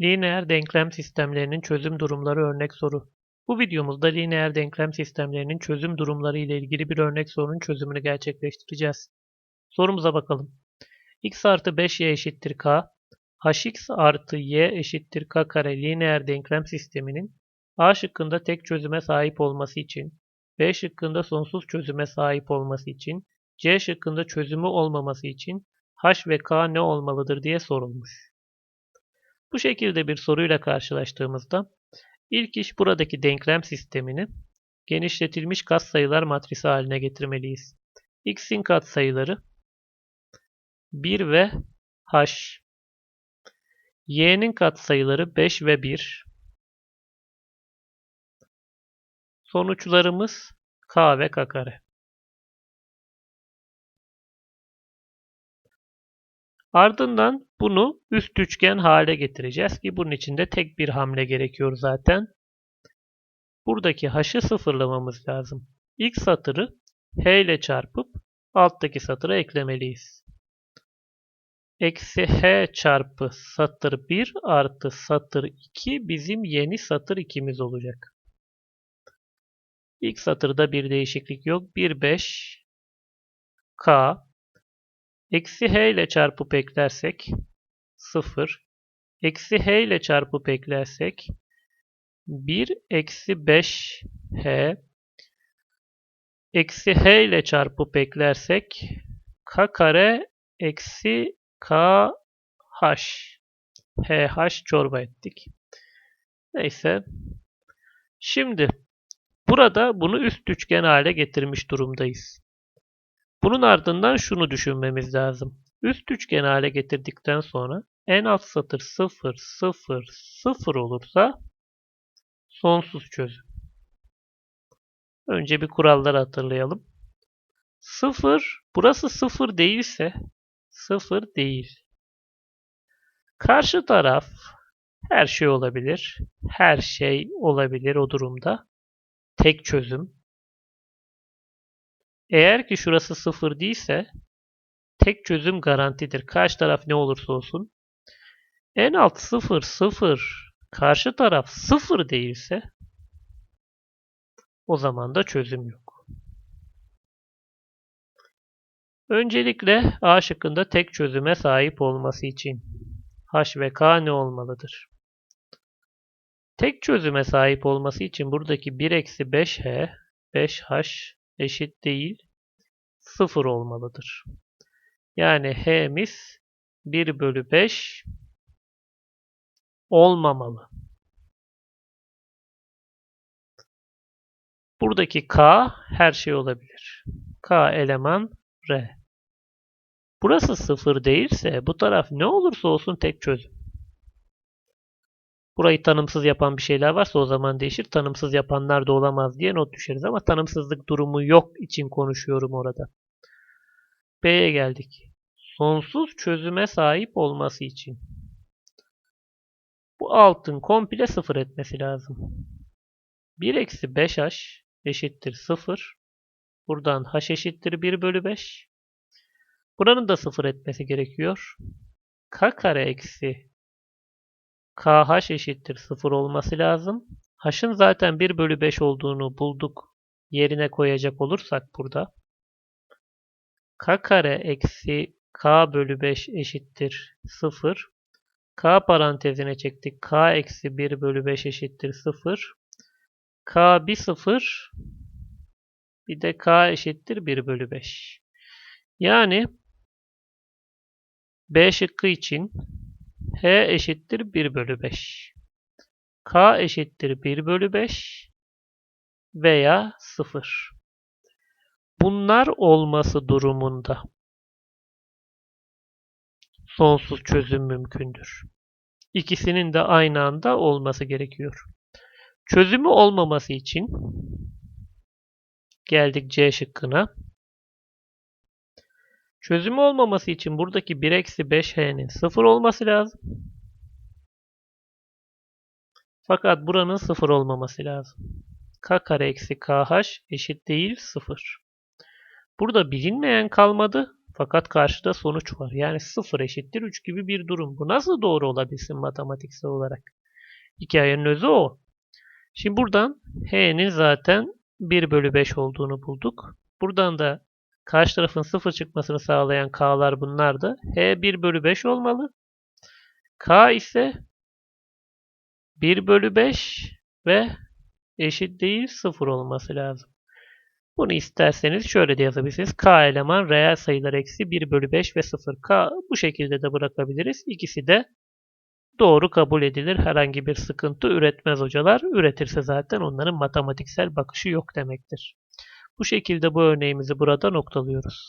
Lineer denklem sistemlerinin çözüm durumları örnek soru. Bu videomuzda lineer denklem sistemlerinin çözüm durumları ile ilgili bir örnek sorunun çözümünü gerçekleştireceğiz. Sorumuza bakalım. x artı 5y eşittir k, hx artı y eşittir k kare lineer denklem sisteminin a şıkkında tek çözüme sahip olması için, b şıkkında sonsuz çözüme sahip olması için, c şıkkında çözümü olmaması için h ve k ne olmalıdır diye sorulmuş. Bu şekilde bir soruyla karşılaştığımızda ilk iş buradaki denklem sistemini genişletilmiş katsayılar matrisi haline getirmeliyiz. x'in katsayıları 1 ve h. y'nin katsayıları 5 ve 1. Sonuçlarımız k ve k kare. Ardından bunu üst üçgen hale getireceğiz ki bunun için de tek bir hamle gerekiyor zaten. Buradaki h'ı sıfırlamamız lazım. İlk satırı h ile çarpıp alttaki satıra eklemeliyiz. Eksi h çarpı satır 1 artı satır 2 bizim yeni satır 2'miz olacak. İlk satırda bir değişiklik yok. 1 5 k Eksi h ile çarpıp eklersek 0. Eksi h ile çarpıp eklersek 1 eksi 5 h. Eksi h ile çarpıp eklersek k kare eksi k h. h h çorba ettik. Neyse. Şimdi burada bunu üst üçgen hale getirmiş durumdayız. Bunun ardından şunu düşünmemiz lazım. Üst üçgen hale getirdikten sonra en alt satır 0, 0, 0 olursa sonsuz çözüm. Önce bir kuralları hatırlayalım. 0, burası 0 değilse 0 değil. Karşı taraf her şey olabilir. Her şey olabilir o durumda. Tek çözüm. Eğer ki şurası sıfır değilse tek çözüm garantidir. Karşı taraf ne olursa olsun. En alt sıfır sıfır karşı taraf sıfır değilse o zaman da çözüm yok. Öncelikle A şıkkında tek çözüme sahip olması için H ve K ne olmalıdır? Tek çözüme sahip olması için buradaki 1 eksi 5H 5H eşit değil 0 olmalıdır. Yani h'miz 1 bölü 5 olmamalı. Buradaki k her şey olabilir. k eleman r. Burası 0 değilse bu taraf ne olursa olsun tek çözüm. Burayı tanımsız yapan bir şeyler varsa o zaman değişir. Tanımsız yapanlar da olamaz diye not düşeriz ama tanımsızlık durumu yok için konuşuyorum orada. B'ye geldik. Sonsuz çözüme sahip olması için. Bu altın komple sıfır etmesi lazım. 1 eksi 5h eşittir 0. Buradan h eşittir 1 bölü 5. Buranın da sıfır etmesi gerekiyor. k kare eksi kh eşittir 0 olması lazım. h'ın zaten 1 bölü 5 olduğunu bulduk. Yerine koyacak olursak burada k kare eksi k bölü 5 eşittir 0. k parantezine çektik. k eksi 1 bölü 5 eşittir 0. k bir 0 bir de k eşittir 1 bölü 5. Yani B şıkkı için H eşittir 1 bölü 5. K eşittir 1 bölü 5 veya 0. Bunlar olması durumunda sonsuz çözüm mümkündür. İkisinin de aynı anda olması gerekiyor. Çözümü olmaması için geldik C şıkkına. Çözümü olmaması için buradaki 1 eksi 5h'nin 0 olması lazım. Fakat buranın 0 olmaması lazım. k kare eksi kh eşit değil 0. Burada bilinmeyen kalmadı. Fakat karşıda sonuç var. Yani 0 eşittir 3 gibi bir durum. Bu nasıl doğru olabilsin matematiksel olarak? Hikayenin özü o. Şimdi buradan h'nin zaten 1 bölü 5 olduğunu bulduk. Buradan da karşı tarafın 0 çıkmasını sağlayan k'lar bunlar da. h 1 bölü 5 olmalı. k ise 1 bölü 5 ve eşit değil 0 olması lazım. Bunu isterseniz şöyle de yazabilirsiniz. K eleman reel sayılar eksi 1 bölü 5 ve 0. K bu şekilde de bırakabiliriz. İkisi de doğru kabul edilir. Herhangi bir sıkıntı üretmez hocalar. Üretirse zaten onların matematiksel bakışı yok demektir. Bu şekilde bu örneğimizi burada noktalıyoruz.